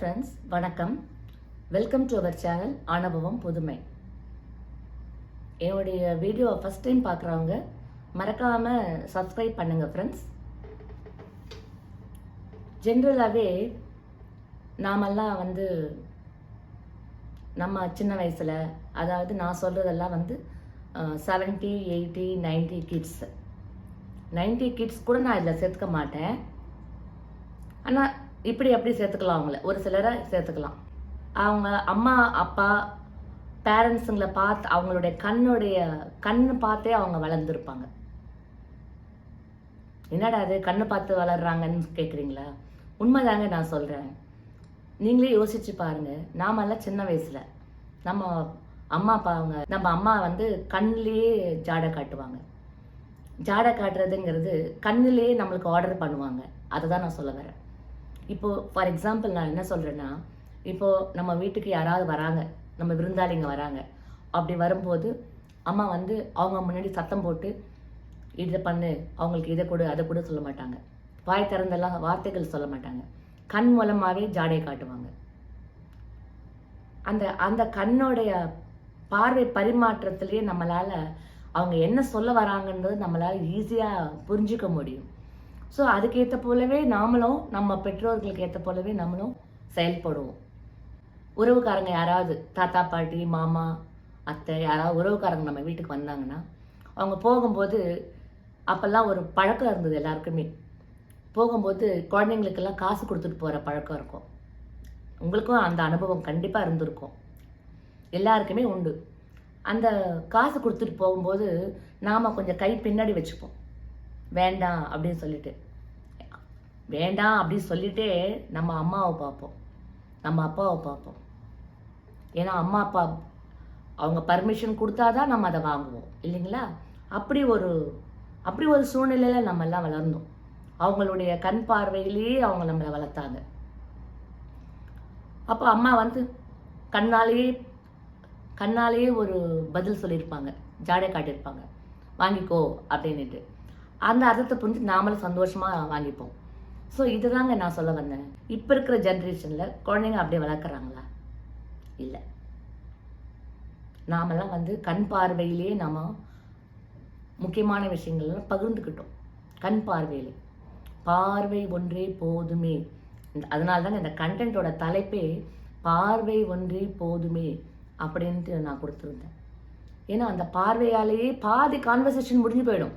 Friends வணக்கம். Welcome to our channel அனுபவம் புதுமை என்னுடைய வீடியோ ஃபஸ்ட் டைம் பார்க்குறவங்க மறக்காமல் சப்ஸ்கிரைப் பண்ணுங்க ஃப்ரெண்ட்ஸ் ஜென்ரலாகவே நாமெல்லாம் வந்து நம்ம சின்ன வயசில் அதாவது நான் சொல்கிறதெல்லாம் வந்து seventy eighty ninety kids ninety kids கூட நான் இதில் சேர்த்துக்க மாட்டேன். ஆனால் இப்படி அப்படி சேர்த்துக்கலாம் அவங்கள. ஒரு சிலரை சேர்த்துக்கலாம். அவங்க அம்மா அப்பா பேரண்ட்ஸுங்களை பார்த்து அவங்களுடைய கண்ணுடைய கண்ணு பார்த்தே அவங்க வளர்ந்துருப்பாங்க. என்னடா அது கண்ணு பார்த்து வளர்றாங்கன்னு கேட்குறீங்களா உண்மைதாங்க நான் சொல்கிறேன் நீங்களே யோசிச்சு பாருங்க. நாமெல்லாம் சின்ன வயசில். நம்ம அம்மா அப்பா அவங்க நம்ம அம்மா வந்து கண்ணிலேயே ஜாடை காட்டுவாங்க. ஜாடை காட்டுறதுங்கிறது கண்ணிலேயே நம்மளுக்கு ஆர்டர் பண்ணுவாங்க. அதை தான் நான் சொல்ல வரேன். இப்போது ஃபார் எக்ஸாம்பிள் நான் என்ன சொல்கிறேன்னா இப்போது நம்ம வீட்டுக்கு யாராவது வராங்க நம்ம விருந்தாளிங்க வராங்க அப்படி வரும்போது அம்மா வந்து அவங்க முன்னாடி சத்தம் போட்டு இதை பண்ணு அவங்களுக்கு இதை கொடு அதை கொடு சொல்ல மாட்டாங்க. வாய் திறந்தெல்லாம் வார்த்தைகள் சொல்ல மாட்டாங்க. கண் மூலமாகவே ஜாடையை காட்டுவாங்க. அந்த அந்த கண்ணோடைய பார்வை பரிமாற்றத்திலேயே நம்மளால் அவங்க என்ன சொல்ல வராங்கன்றது நம்மளால் ஈஸியாக புரிஞ்சுக்க முடியும். ஸோ அதுக்கேற்ற போலவே நாமளும் நம்ம பெற்றோர்களுக்கு ஏற்ற போலவே நம்மளும் செயல்படுவோம். உறவுக்காரங்க யாராவது தாத்தா பாட்டி மாமா அத்தை யாராவது உறவுக்காரங்க நம்ம வீட்டுக்கு வந்தாங்கன்னா அவங்க போகும்போது அப்போல்லாம் ஒரு பழக்கம் இருந்தது எல்லாருக்குமே. போகும்போது குழந்தைங்களுக்கெல்லாம் காசு கொடுத்துட்டு போகிற பழக்கம் இருக்கும். உங்களுக்கும் அந்த அனுபவம் கண்டிப்பாக இருந்திருக்கும். எல்லாருக்குமே உண்டு. அந்த காசு கொடுத்துட்டு போகும்போது நாம் கொஞ்சம் கை பின்னாடி வச்சுப்போம். வேண்டாம் அப்படின்னு சொல்லிட்டு. வேண்டாம் அப்படின்னு சொல்லிட்டே நம்ம அம்மாவை பார்ப்போம். நம்ம அப்பாவை பார்ப்போம். ஏன்னா அம்மா அப்பா அவங்க பர்மிஷன் கொடுத்தாதான் நம்ம அதை வாங்குவோம். இல்லைங்களா? அப்படி ஒரு அப்படி ஒரு சூழ்நிலையில் நம்ம எல்லாம் வளர்ந்தோம். அவங்களுடைய கண் பார்வையிலேயே அவங்க நம்மளை வளர்த்தாங்க. அப்போ அம்மா வந்து கண்ணாலேயே கண்ணாலேயே ஒரு பதில் சொல்லியிருப்பாங்க. ஜாடை காட்டியிருப்பாங்க. வாங்கிக்கோ அப்படின்னுட்டு. அந்த அர்த்தத்தை புரிஞ்சு நாமளும் சந்தோஷமாக வாங்கிப்போம். ஸோ இதுதாங்க நான் சொல்ல வந்தேன். இப்போ இருக்கிற ஜென்ரேஷனில் குழந்தைங்க அப்படியே வளர்க்குறாங்களா? இல்லை. நாமெல்லாம் வந்து கண் பார்வையிலே நாம் முக்கியமான விஷயங்கள்லாம் பகிர்ந்துக்கிட்டோம். கண் பார்வையிலே. பார்வை ஒன்றே போதுமே. அதனால தாங்க இந்த கண்டென்ட்டோட தலைப்பே பார்வை ஒன்றே போதுமே அப்படின்ட்டு நான் கொடுத்துருந்தேன். ஏன்னா அந்த பார்வையாலேயே பாதி கான்வர்சேஷன் முடிஞ்சு போயிடும்.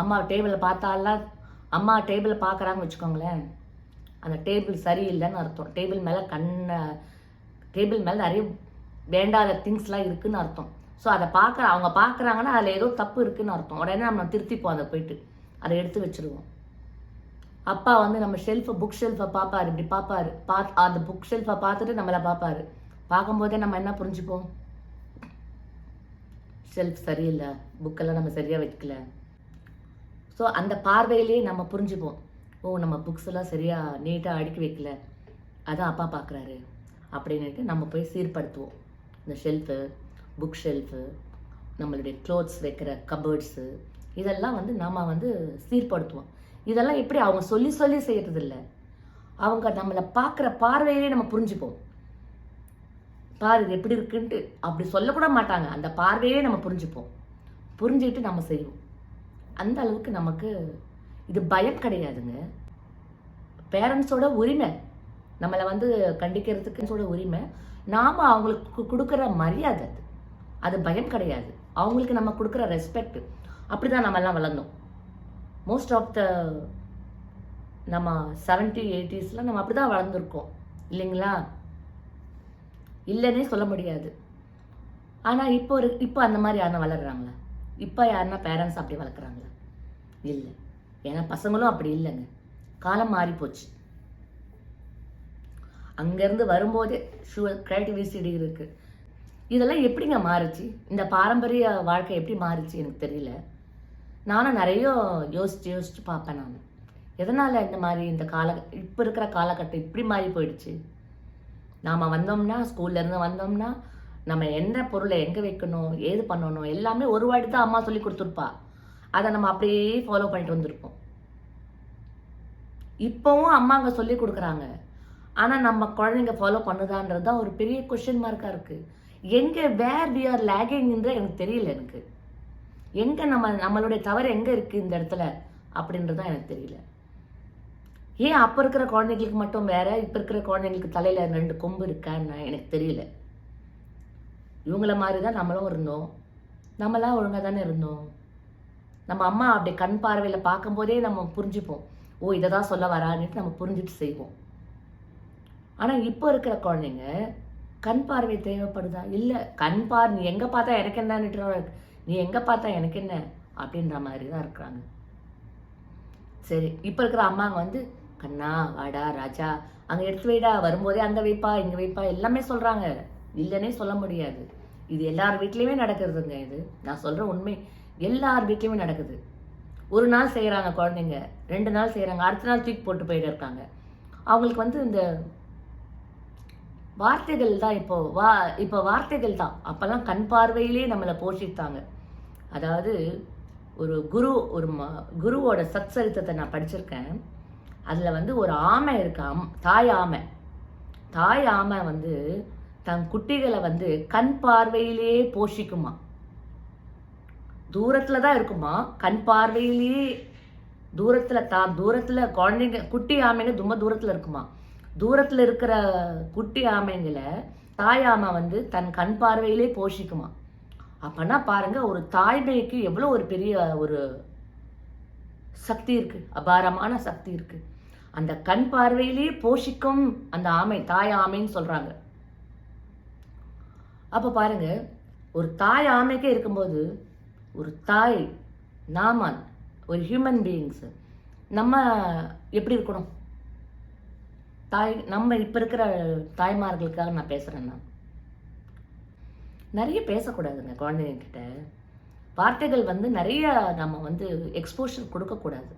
அம்மா டேபிளில் பார்த்தாலாம் அம்மா டேபிளில் பார்க்குறாங்கன்னு வச்சுக்கோங்களேன். அந்த டேபிள் சரியில்லைன்னு அர்த்தம். டேபிள் மேலே கண்ணை டேபிள் மேலே நிறைய வேண்டாத திங்ஸ்லாம் இருக்குதுன்னு அர்த்தம். ஸோ அதை பார்க்குற அவங்க பார்க்குறாங்கன்னா அதில் ஏதோ தப்பு இருக்குதுன்னு அர்த்தம். உடனே நம்ம திருத்திப்போம் அதை போயிட்டு. அதை எடுத்து வச்சுருவோம். அப்பா வந்து நம்ம ஷெல்ஃபை புக் ஷெல்ஃபை பார்ப்பாரு. இப்படி பார்ப்பாரு. பார்த்து அந்த புக் ஷெல்ஃபை பார்த்துட்டு நம்மளை பார்ப்பாரு. பார்க்கும்போதே நம்ம என்ன புரிஞ்சுப்போம்? ஷெல்ஃப் சரியில்லை. புக்கெல்லாம் நம்ம சரியாக வைக்கல. ஸோ அந்த பார்வையிலேயே நம்ம புரிஞ்சுப்போம். ஓ நம்ம புக்ஸ் எல்லாம் சரியாக நீட்டாக அடுக்கி வைக்கல. அதான் அப்பா பார்க்குறாரு அப்படின்னுட்டு நம்ம போய் சீர்படுத்துவோம். இந்த ஷெல்ஃபு புக் ஷெல்ஃபு நம்மளுடைய க்ளோத்ஸ் வைக்கிற கபர்ட்ஸு இதெல்லாம் வந்து நாம் வந்து சீர்படுத்துவோம். இதெல்லாம் எப்படி அவங்க சொல்லி சொல்லி செய்கிறது இல்லை அவங்க நம்மளை பார்க்குற பார்வையிலே நம்ம புரிஞ்சுப்போம். பார் இது எப்படி இருக்குன்ட்டு. அப்படி சொல்லக்கூட மாட்டாங்க. அந்த பார்வையே நம்ம புரிஞ்சுப்போம். புரிஞ்சுக்கிட்டு நம்ம செய்வோம். அந்த அளவுக்கு நமக்கு இது பயம் கிடையாதுங்க. பேரண்ட்ஸோட உரிமை நம்மளை வந்து கண்டிக்கிறதுக்குன்னு உரிமை நாம் அவங்களுக்கு கொடுக்குற மரியாதை அது அது பயம் கிடையாது. அவங்களுக்கு நம்ம கொடுக்குற ரெஸ்பெக்ட் அப்படி தான் நம்மெல்லாம் வளர்ந்தோம். மோஸ்ட் ஆஃப் த நம்ம செவன்ட்டி எயிட்டிஸில் நம்ம அப்படி தான் வளர்ந்துருக்கோம். இல்லைங்களா? இல்லைன்னே சொல்ல முடியாது. ஆனால் இப்போ ஒரு இப்போ அந்த மாதிரி யாரும் வளர்கிறாங்களா இப்போ யாருன்னா பேரண்ட்ஸ் அப்படி வளர்க்குறாங்களா? இல்லை. ஏன்னா பசங்களும் அப்படி இல்லைங்க. காலம் மாறி போச்சு. அங்கேருந்து வரும்போதே ஷுவர் கிரியேட்டிவிசிட்டி இருக்கு. இதெல்லாம் எப்படிங்க மாறுச்சு? இந்த பாரம்பரிய வாழ்க்கை எப்படி மாறுச்சு எனக்கு தெரியல. நானும் நிறைய யோசிச்சு யோசிச்சு பார்ப்பேன் நான். எதனால் இந்த மாதிரி இந்த கால இப்போ இருக்கிற காலகட்டம் இப்படி மாறி போயிடுச்சு? நாம் வந்தோம்னா ஸ்கூல்லேருந்து வந்தோம்னா நம்ம என்ன பொருளை எங்கே வைக்கணும் ஏது பண்ணணும் எல்லாமே ஒரு வாட்டி தான் அம்மா சொல்லி கொடுத்துருப்பா. அதை நம்ம அப்படியே ஃபாலோ பண்ணிட்டு வந்திருப்போம். இப்போவும் அம்மாங்க சொல்லி கொடுக்குறாங்க. ஆனால் நம்ம குழந்தைங்க ஃபாலோ பண்ணுதான்றது தான் ஒரு பெரிய கொஷின் மார்க்காக இருக்குது எங்கே வேர் வி ஆர் லேகிங்ன்ற எனக்கு தெரியல எனக்கு. எங்கே நம்ம நம்மளுடைய தவறு எங்கே இருக்குது இந்த இடத்துல அப்படின்றது தான் எனக்கு தெரியல. ஏன் அப்போ இருக்கிற குழந்தைங்களுக்கு மட்டும் வேற இப்போ இருக்கிற குழந்தைங்களுக்கு தலையில் ரெண்டு கொம்பு இருக்கான்னு எனக்கு தெரியல. இவங்கள மாதிரி தான் நம்மளும் இருந்தோம். நம்மளாம் ஒழுங்காக தானே இருந்தோம். நம்ம அம்மா அப்படி கண் பார்வையில் பார்க்கும்போதே நம்ம புரிஞ்சுப்போம். ஓ இதை தான் சொல்ல வரான்னுட்டு நம்ம புரிஞ்சுட்டு செய்வோம். ஆனால் இப்போ இருக்கிற குழந்தைங்க கண் பார்வை தேவைப்படுதா? இல்லை கண் பார் நீ எங்கே பார்த்தா எனக்கு என்னன்னுட்டு நீ எங்கே பார்த்தா எனக்கு என்ன? அப்படின்ற மாதிரி தான் இருக்கிறாங்க. சரி இப்போ இருக்கிற அம்மாங்க வந்து கண்ணா வாடா ராஜா அங்கே எடுத்து வைடா வரும்போதே அங்கே வைப்பா இங்கே வைப்பா எல்லாமே சொல்கிறாங்க இல்லைன்னே சொல்ல முடியாது. இது எல்லார் வீட்லேயுமே நடக்கிறதுங்க இது. நான் சொல்கிற உண்மை. எல்லார் வீட்லேயுமே நடக்குது. ஒரு நாள் செய்கிறாங்க குழந்தைங்க ரெண்டு நாள் செய்கிறாங்க அடுத்த நாள் தூக்கி போட்டு போயிட்டு இருக்காங்க. அவங்களுக்கு வந்து இந்த வார்த்தைகள் தான் இப்போ வா இப்போ வார்த்தைகள் தான். அப்போல்லாம் கண் பார்வையிலே நம்மளை போஷித்தாங்க. அதாவது ஒரு குரு ஒரு ம குருவோட சச்சரித்தத்தை நான் படிச்சிருக்கேன். அதில் வந்து ஒரு ஆமை இருக்கு அம் தாய் ஆமை. தாய் ஆமை வந்து தன் குட்டிகளை வந்து கண் பார்வையிலே போஷிக்குமா? தூரத்தில் தான் இருக்குமா? கண் பார்வையிலேயே தூரத்தில் தான் தூரத்தில் குழந்தைங்க குட்டி ஆமைங்க ரொம்ப தூரத்தில் இருக்குமா? தூரத்தில் இருக்கிற குட்டி ஆமைங்களை தாய் ஆமை வந்து தன் கண் பார்வையிலே போஷிக்குமா? அப்போனா பாருங்கள் ஒரு தாய்மைக்கு எவ்வளோ ஒரு பெரிய ஒரு சக்தி இருக்குது அபாரமான சக்தி இருக்குது அந்த கண் பார்வையிலே போஷிக்கும் அந்த ஆமை தாய் ஆமைன்னு சொல்கிறாங்க அப்போ பாருங்க ஒரு தாய் ஆமைக்கே இருக்கும்போது ஒரு தாய் நாம ஒரு ஹியூமன் பீயிங்ஸ் நம்ம எப்படி இருக்கணும்? தாய் நம்ம இப்போ இருக்கிற தாய்மார்களுக்காக நான் பேசுகிறேன் நான். நிறைய பேசக்கூடாதுங்க குழந்தைங்கக்கிட்ட வார்த்தைகள் வந்து நிறைய நம்ம வந்து எக்ஸ்போஷர் கொடுக்கக்கூடாது.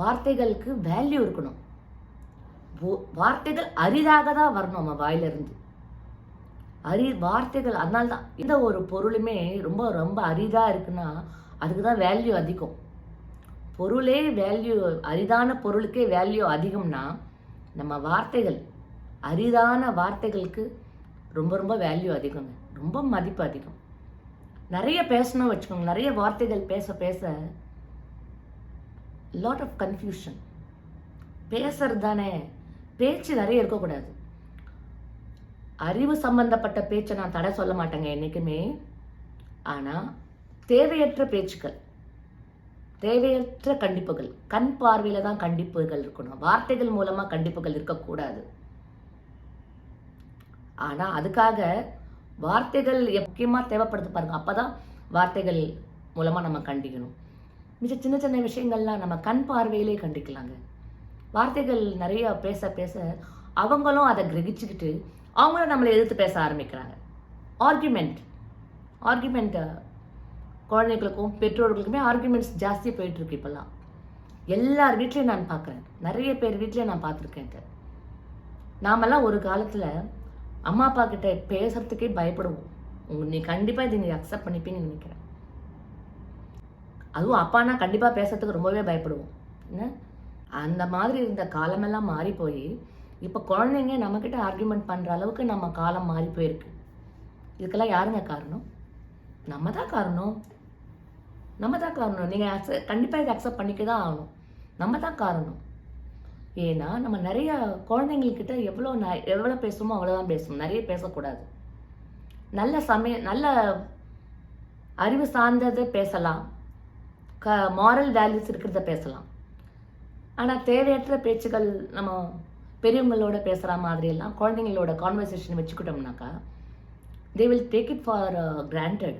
வார்த்தைகளுக்கு வேல்யூ இருக்கணும். வார்த்தைகள் அரிதாக தான் வரணும் நம்ம வாயிலிருந்து. அரி வார்த்தைகள் அதனால தான் எந்த ஒரு பொருளுமே ரொம்ப ரொம்ப அரிதாக இருக்குன்னா அதுக்கு தான் வேல்யூ அதிகம். பொருளே வேல்யூ அரிதான பொருளுக்கே வேல்யூ அதிகம்னா நம்ம வார்த்தைகள் அரிதான வார்த்தைகளுக்கு ரொம்ப ரொம்ப வேல்யூ அதிகங்க. ரொம்ப மதிப்பு அதிகம். நிறைய பேசணும் வச்சுக்கோங்க. நிறைய வார்த்தைகள் பேச பேச லாட் ஆஃப் கன்ஃபியூஷன் பேசுறது தானே பேச்சு நிறைய இருக்கக்கூடாது. அறிவு சம்பந்தப்பட்ட பேச்சை நான் தடை சொல்ல மாட்டேங்க என்றைக்குமே ஆனால் தேவையற்ற பேச்சுக்கள் தேவையற்ற கண்டிப்புகள் கண் பார்வையில் தான் கண்டிப்புகள் இருக்கணும். வார்த்தைகள் மூலமாக கண்டிப்புகள் இருக்கக்கூடாது. ஆனால் அதுக்காக வார்த்தைகள் முக்கியமாக தேவைப்படுது பாருங்க. அப்பதான் வார்த்தைகள் மூலமாக நம்ம கண்டிக்கணும். மிச்ச சின்ன சின்ன விஷயங்கள்லாம் நம்ம கண் பார்வையிலே கண்டிக்கலாங்க. வார்த்தைகள் நிறைய பேச பேச அவங்களும் அதை கிரகிச்சுக்கிட்டு அவங்களும் நம்மளை எதிர்த்து பேச ஆரம்பிக்கிறாங்க. ஆர்குமெண்ட் ஆர்குமெண்ட் குழந்தைகளுக்கும் பெற்றோர்களுக்குமே ஆர்குமெண்ட்ஸ் ஜாஸ்தி போயிட்டுருக்கு இப்போல்லாம். எல்லார் வீட்லேயும் நான் பார்க்குறேன் நிறைய பேர் வீட்லேயும் நான் பார்த்துருக்கேன் இது நாமெல்லாம் ஒரு காலத்தில் அம்மா அப்பா கிட்ட பேசுறதுக்கே பயப்படுவோம். உங்க நீ கண்டிப்பாக இதை நீ அக்செப்ட் பண்ணிப்பீங்கன்னு நினைக்கிறேன். அதுவும் அப்பானா கண்டிப்பாக பேசுறதுக்கு ரொம்பவே பயப்படுவோம். என்ன? அந்த மாதிரி இருந்த காலமெல்லாம் மாறி போய் இப்போ குழந்தைங்க நம்மக்கிட்ட ஆர்கியூமெண்ட் பண்ணுற அளவுக்கு நம்ம காலம் மாறி போயிருக்கு. இதுக்கெல்லாம் யாருங்க காரணம்? நம்ம தான் காரணம். நம்ம தான் காரணம். நீங்கள் அக்செப்ட் கண்டிப்பாக இதை அக்செப்ட் பண்ணிக்க தான் ஆகணும். நம்ம தான் காரணம். ஏன்னா நம்ம நிறைய குழந்தைங்கக்கிட்ட எவ்வளோ ந எவ்வளோ பேசுமோ அவ்வளோதான் பேசணும் நிறைய பேசக்கூடாது. நல்ல சமய நல்ல அறிவு சார்ந்ததை பேசலாம். க மாரல் வேல்யூஸ் இருக்கிறத பேசலாம். ஆனால் தேவையற்ற பேச்சுகள் நம்ம பெரியவங்களோட பேசுகிற மாதிரியெல்லாம் குழந்தைங்களோட conversation வச்சுக்கிட்டோம்னாக்கா they will take it for granted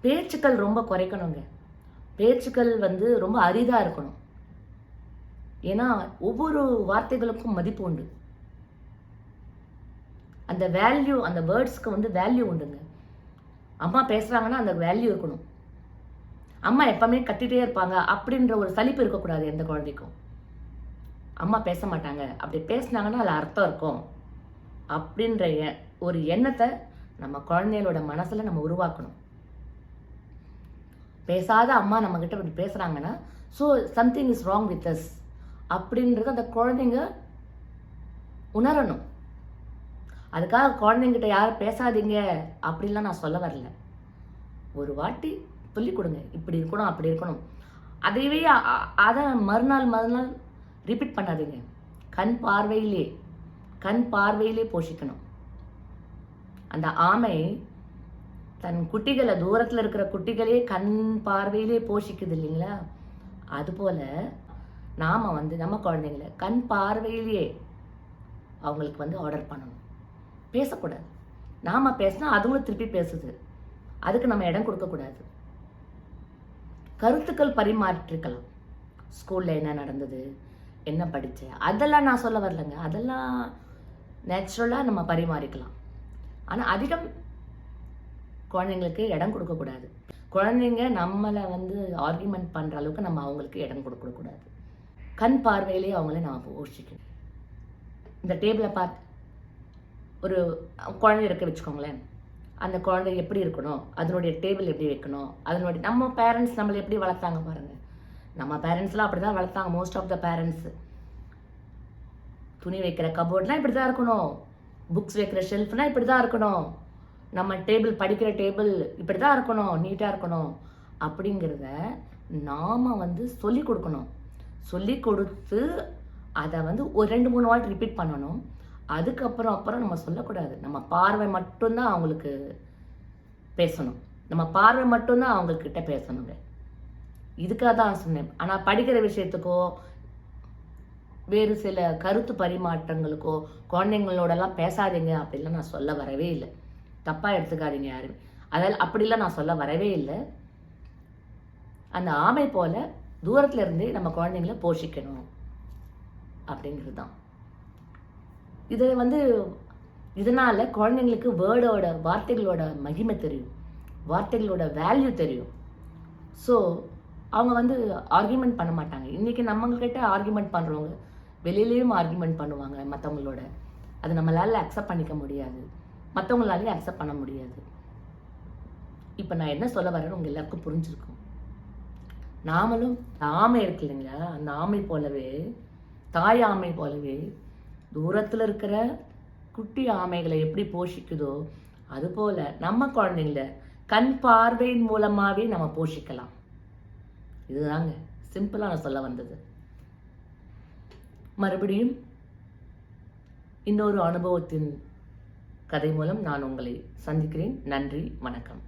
பேச்சுக்கள் ரொம்ப குறைக்கணுங்க. பேச்சுக்கள் வந்து ரொம்ப அரிதாக இருக்கணும். ஏன்னா ஒவ்வொரு வார்த்தைகளுக்கும் மதிப்பு உண்டு. அந்த வேல்யூ அந்த வேர்ட்ஸ்க்கு வந்து வேல்யூ உண்டுங்க. அம்மா பேசுகிறாங்கன்னா அந்த வேல்யூ இருக்கணும். அம்மா எப்பவுமே கத்திட்டே இருப்பாங்க அப்படின்ற ஒரு சலிப்பு இருக்கக்கூடாது எந்த குழந்தைக்கும். அம்மா பேச மாட்டாங்க அப்படி பேசுனாங்கன்னா அதில் அர்த்தம் இருக்கும். அப்படின்ற ஒரு எண்ணத்தை நம்ம குழந்தைகளோட மனசில் நம்ம உருவாக்கணும். பேசாத அம்மா நம்மக்கிட்ட இப்படி பேசுகிறாங்கன்னா so something is wrong with us அப்படின்றது அந்த குழந்தைங்க உணரணும். அதுக்காக குழந்தைங்கிட்ட யாரும் பேசாதீங்க அப்படின்லாம் நான் சொல்ல வரல. ஒரு வாட்டி சொல்லிக் கொடுங்க. இப்படி இருக்கணும் அப்படி இருக்கணும். அதையவே அதை மறுநாள் மறுநாள் ரிப்பீட் பண்ணாதீங்க. கண் பார்வையிலே கண் பார்வையிலே போஷிக்கணும். அந்த ஆமை தன் குட்டிகளை தூரத்தில் இருக்கிற குட்டிகளே கண் பார்வையிலே போஷிக்குது இல்லைங்களா? அதுபோல் நாம் வந்து நம்ம குழந்தைங்கள கண் பார்வையிலேயே அவங்களுக்கு வந்து ஆர்டர் பண்ணணும். பேசக்கூடாது. நாம் பேசினா அதுங்களும் திருப்பி பேசுது. அதுக்கு நம்ம இடம் கொடுக்கக்கூடாது. கருத்துக்கள் பரிமாற்றிக்கலாம் ஸ்கூலில் என்ன நடந்தது? என்ன படித்தேன் அதெல்லாம் நான் சொல்ல வரலங்க. அதெல்லாம் நேச்சுரலாக நம்ம பரிமாறிக்கலாம். ஆனால் அதிகம் குழந்தைங்களுக்கு இடம் கொடுக்கக்கூடாது குழந்தைங்க நம்மளை வந்து ஆர்கியூமெண்ட் பண்ணுற அளவுக்கு நம்ம அவங்களுக்கு இடம் கொடுக்கக்கூடாது கண் பார்வையிலேயே அவங்கள நம்ம போஷிக்கணும். இந்த டேபிளை பார்த்து ஒரு குழந்தை இருக்க வச்சுக்கோங்களேன். அந்த குழந்தை எப்படி இருக்கணும்? அதனுடைய டேபிள் எப்படி வைக்கணும்? அதனுடைய நம்ம பேரண்ட்ஸ் நம்மளை எப்படி வளர்த்தாங்க பாருங்கள் நம்ம பேரண்ட்ஸ்லாம் அப்படி தான் வளர்த்தாங்க மோஸ்ட் ஆஃப் த பேரண்ட்ஸ் துணி வைக்கிற கபோர்ட்லாம் இப்படி தான் இருக்கணும். புக்ஸ் வைக்கிற ஷெல்ஃப்னால் இப்படி தான் இருக்கணும். நம்ம டேபிள் படிக்கிற டேபிள் இப்படி தான் இருக்கணும் நீட்டாக இருக்கணும். அப்படிங்கிறத நாம் வந்து சொல்லி கொடுக்கணும். சொல்லி கொடுத்து அதை வந்து ஒரு ரெண்டு மூணு வாட்டி ரிப்பீட் பண்ணணும். அதுக்கப்புறம் அப்புறம் நம்ம சொல்லக்கூடாது. நம்ம பார்வை மட்டும்தான் அவங்களுக்கு பேசணும். நம்ம பார்வை மட்டும்தான் அவங்கக்கிட்ட பேசணுங்க. இதுக்காக தான் சொன்னேன். ஆனால் படிக்கிற விஷயத்துக்கோ வேறு சில கருத்து பரிமாற்றங்களுக்கோ குழந்தைங்களோடலாம் பேசாதீங்க அப்படிலாம் நான் சொல்ல வரவே இல்லை. தப்பாக எடுத்துக்காதீங்க யாரும். அதால் அப்படிலாம் நான் சொல்ல வரவே இல்லை. அந்த ஆமை போல தூரத்துல இருந்தே நம்ம குழந்தைங்கள போஷிக்கணும் அப்படிங்கிறது தான். இதை வந்து இதனால குழந்தைங்களுக்கு வேர்டோட வார்த்தைகளோட மகிமை தெரியும். வார்த்தைகளோட வேல்யூ தெரியும். ஸோ அவங்க வந்து ஆர்கியூமெண்ட் பண்ண மாட்டாங்க. இன்றைக்கி நம்மக்கிட்ட ஆர்கியூமெண்ட் பண்ணுறவங்க வெளியிலேயும் ஆர்கியூமெண்ட் பண்ணுவாங்க மற்றவங்களோட அது நம்மளால அக்செப்ட் பண்ணிக்க முடியாது. மற்றவங்களாலையும் அக்செப்ட் பண்ண முடியாது. இப்போ நான் என்ன சொல்ல வரேன்னு உங்கள் எல்லாருக்கும் புரிஞ்சிருக்கும். நாமளும் ஆமை இருக்கு இல்லைங்களா? அந்த ஆமை போலவே தாய் ஆமை போலவே தூரத்தில் இருக்கிற குட்டி ஆமைகளை எப்படி போஷிக்குதோ அதுபோல் நம்ம குழந்தைங்கள கண் பார்வையின் மூலமாகவே நம்ம போஷிக்கலாம். இதுதாங்க சிம்பிளாக நான் சொல்ல வந்தது. மறுபடியும் இன்னொரு அனுபவத்தின் கதை மூலம் நான் உங்களை சந்திக்கிறேன். நன்றி வணக்கம்.